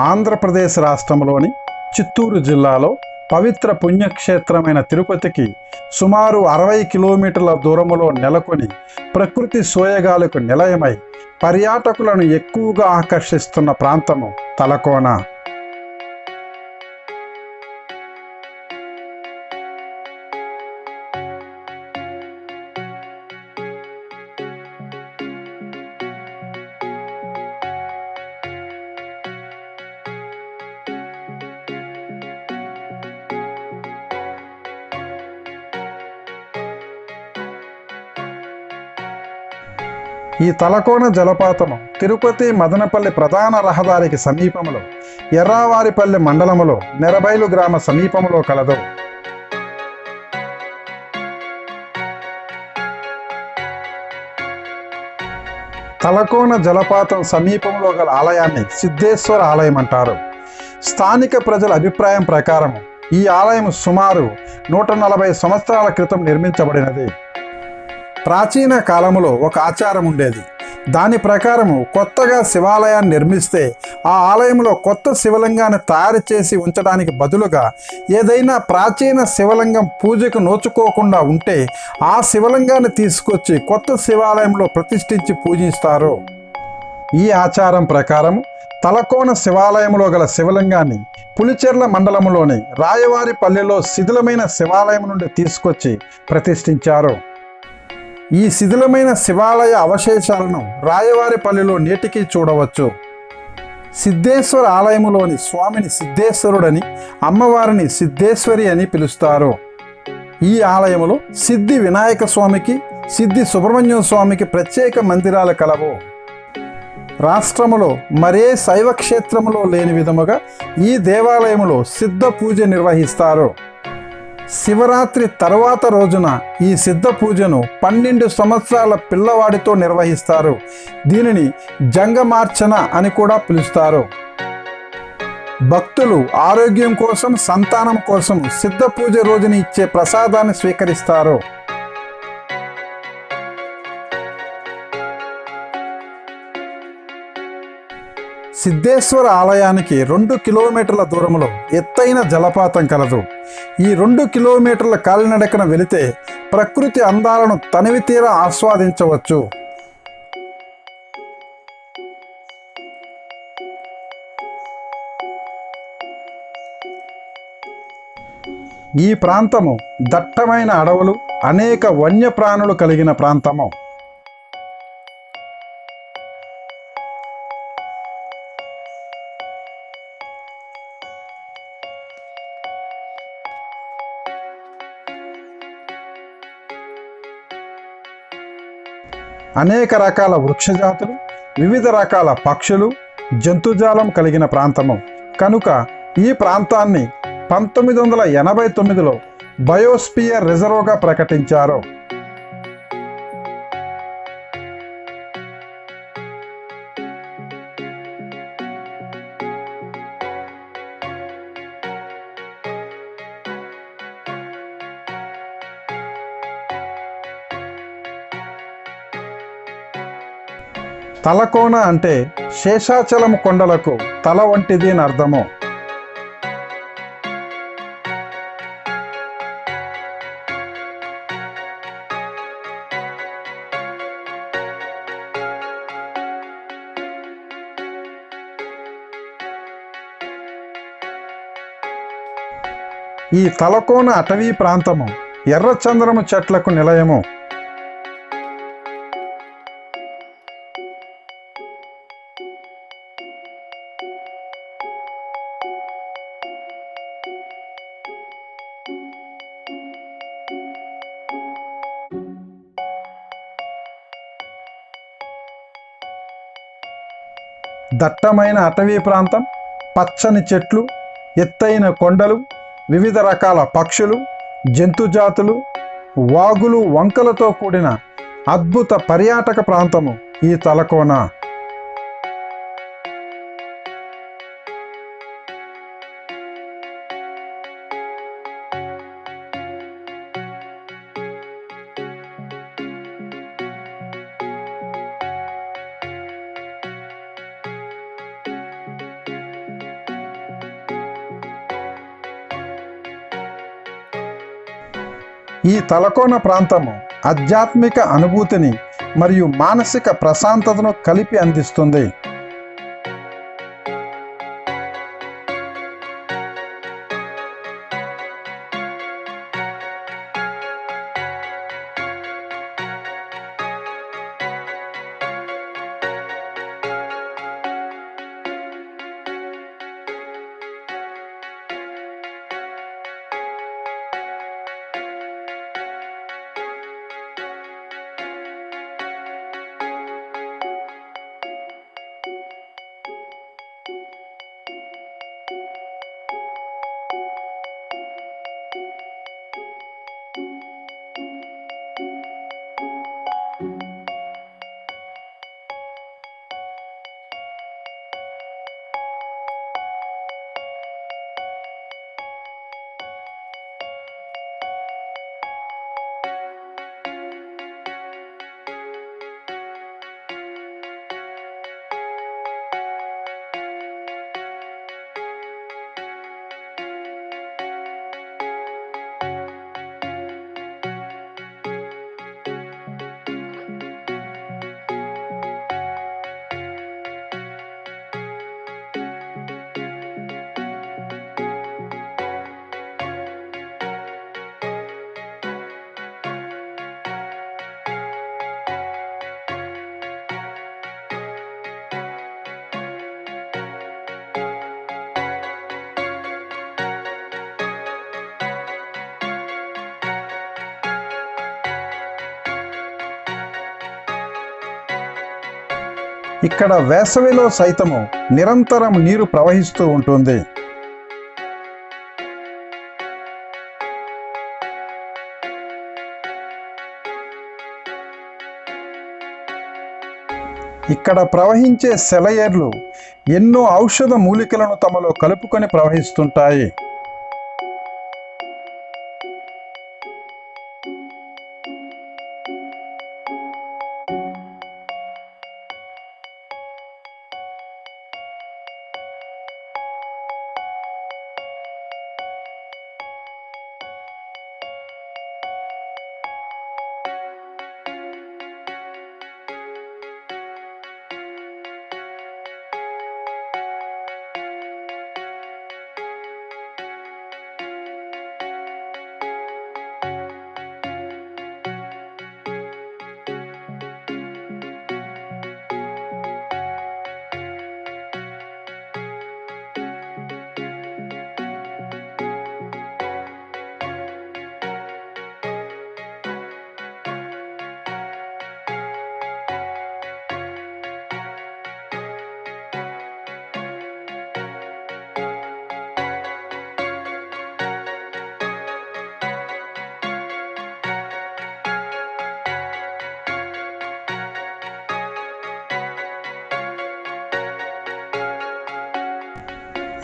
ఆంధ్రప్రదేశ్ రాష్ట్రంలోని చిత్తూరు జిల్లాలో పవిత్ర పుణ్యక్షేత్రమైన తిరుపతికి సుమారు అరవై కిలోమీటర్ల దూరములో నెలకొని ప్రకృతి సోయగాలకు నిలయమై పర్యాటకులను ఎక్కువగా ఆకర్షిస్తున్న ప్రాంతము తలకోన. ఈ తలకోన జలపాతము తిరుపతి మదనపల్లి ప్రధాన రహదారికి సమీపంలో ఎర్రావారిపల్లి మండలములో నెరబైలు గ్రామ సమీపంలో కలదు. తలకోన జలపాతం సమీపంలో గల ఆలయాన్ని సిద్ధేశ్వర ఆలయం అంటారు. స్థానిక ప్రజల అభిప్రాయం ప్రకారం ఈ ఆలయం సుమారు నూట నలభై సంవత్సరాల క్రితం నిర్మించబడినది. ప్రాచీన కాలంలో ఒక ఆచారం ఉండేది. దాని ప్రకారము కొత్తగా శివాలయాన్ని నిర్మిస్తే ఆ ఆలయంలో కొత్త శివలింగాన్ని తయారు చేసి ఉంచడానికి బదులుగా ఏదైనా ప్రాచీన శివలింగం పూజకు నోచుకోకుండా ఉంటే ఆ శివలింగాన్ని తీసుకొచ్చి కొత్త శివాలయంలో ప్రతిష్ఠించి పూజిస్తారు. ఈ ఆచారం ప్రకారం తలకోన శివాలయంలో గల శివలింగాన్ని పులిచెర్ల మండలంలోని రాయవారిపల్లిలో శిథిలమైన శివాలయం నుండి తీసుకొచ్చి ప్రతిష్ఠించారు. ఈ శిథిలమైన శివాలయ అవశేషాలను రాయవారిపల్లిలో నేటికి చూడవచ్చు. సిద్ధేశ్వర ఆలయములోని స్వామిని సిద్ధేశ్వరుడని అమ్మవారిని సిద్ధేశ్వరి అని పిలుస్తారు. ఈ ఆలయములో సిద్ధి వినాయక స్వామికి సిద్ధి సుబ్రహ్మణ్యం స్వామికి ప్రత్యేక మందిరాలు కలవు. రాష్ట్రములో మరే శైవ క్షేత్రములో లేని విధముగా ఈ దేవాలయములో సిద్ధ పూజ నిర్వహిస్తారు. శివరాత్రి తర్వాత రోజున ఈ సిద్ధ పూజను పన్నెండు సంవత్సరాల పిల్లవాడితో నిర్వహిస్తారు. దీనిని జంగమార్చన అని కూడా పిలుస్తారు. భక్తులు ఆరోగ్యం కోసం సంతానం కోసం సిద్ధ పూజ రోజున ఇచ్చే ప్రసాదాన్ని స్వీకరిస్తారు. సిద్ధేశ్వర ఆలయానికి రెండు కిలోమీటర్ల దూరంలో ఎత్తైన జలపాతం కలదు. ఈ రెండు కిలోమీటర్ల కాలినడకన వెళితే ప్రకృతి అందాలను తనివి తీరా ఆస్వాదించవచ్చు. ఈ ప్రాంతము దట్టమైన అడవులు అనేక వన్యప్రాణులు కలిగిన ప్రాంతము. అనేక రకాల వృక్షజాతులు వివిధ రకాల పక్షులు జంతుజాలం కలిగిన ప్రాంతము. కనుక ఈ ప్రాంతాన్ని పంతొమ్మిది వందల ఎనభై తొమ్మిదిలో బయోస్పియర్ రిజర్వ్గా ప్రకటించారు. తలకోన అంటే శేషాచలం కొండలకు తల వంటిది అని అర్థము. ఈ తలకోన అటవీ ప్రాంతము ఎర్రచంద్రము చెట్లకు నిలయము. దట్టమైన అటవీ ప్రాంతం పచ్చని చెట్లు ఎత్తైన కొండలు వివిధ రకాల పక్షులు జంతుజాతులు వాగులు వంకలతో కూడిన అద్భుత పర్యాటక ప్రాంతము ఈ తలకోన. ఈ తలకోన ప్రాంతము ఆధ్యాత్మిక అనుభూతిని మరియు మానసిక ప్రశాంతతను కలిపి అందిస్తుంది. ఇక్కడ వేసవిలో సైతము నిరంతరం నీరు ప్రవహిస్తూ ఉంటుంది. ఇక్కడ ప్రవహించే సెలయేర్లు ఎన్నో ఔషధ మూలికలను తమలో కలుపుకొని ప్రవహిస్తుంటాయి.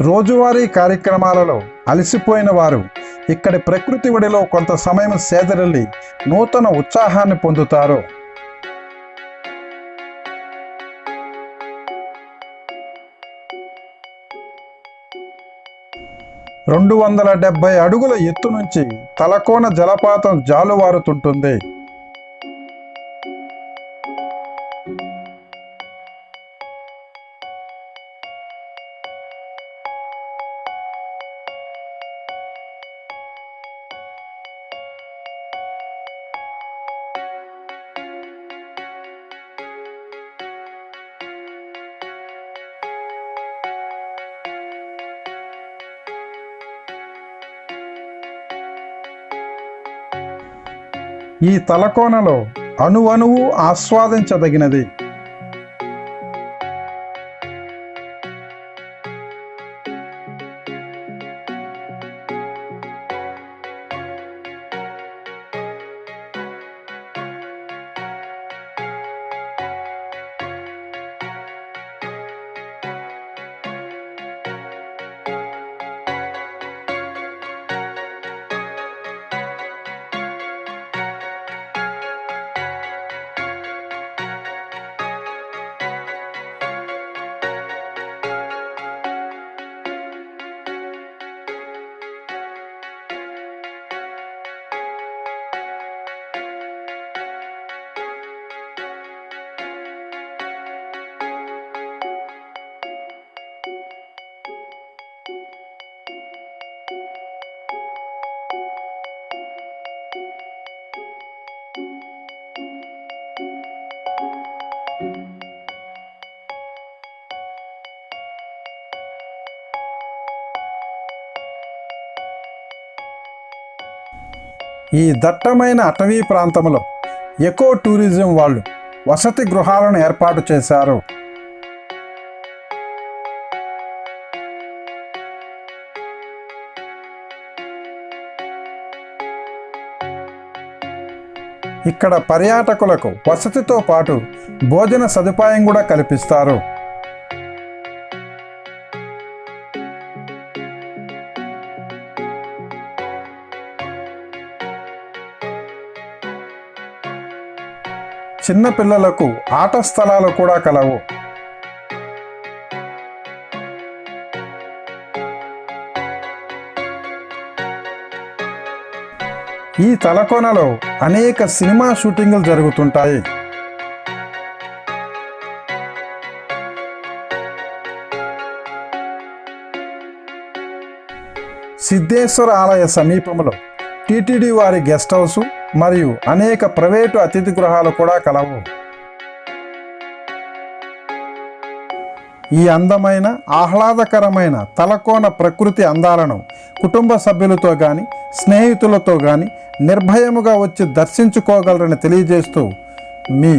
రోజువారీ కార్యక్రమాలలో అలసిపోయిన వారు ఇక్కడి ప్రకృతి ఒడిలో కొంత సమయం సేదరిల్లి నూతన ఉత్సాహాన్ని పొందుతారు. రెండు వందల డెబ్బై అడుగుల ఎత్తు నుంచి తలకోన జలపాతం జాలువారుతుంటుంది. ఈ తలకోనలో అణువణువు ఆస్వాదించదగినది. ఈ దట్టమైన అటవీ ప్రాంతంలో ఎకో టూరిజం వాళ్ళు వసతి గృహాలను ఏర్పాటు చేశారు. ఇక్కడ పర్యాటకులకు వసతితో పాటు భోజన సదుపాయం కూడా కల్పిస్తారు. చిన్న పిల్లలకు ఆట స్థలాలు కూడా కలవు. ఈ తలకోనలో అనేక సినిమా షూటింగులు జరుగుతుంటాయి. సిద్ధేశ్వర ఆలయ సమీపంలో టిటిడి వారి గెస్ట్ హౌసు మరియు అనేక ప్రైవేటు అతిథి గృహాలు కూడా కలవు. ఈ అందమైన ఆహ్లాదకరమైన తలకోన ప్రకృతి అందాలను కుటుంబ సభ్యులతో కానీ స్నేహితులతో కానీ నిర్భయముగా వచ్చి దర్శించుకోగలరని తెలియజేస్తూ మీ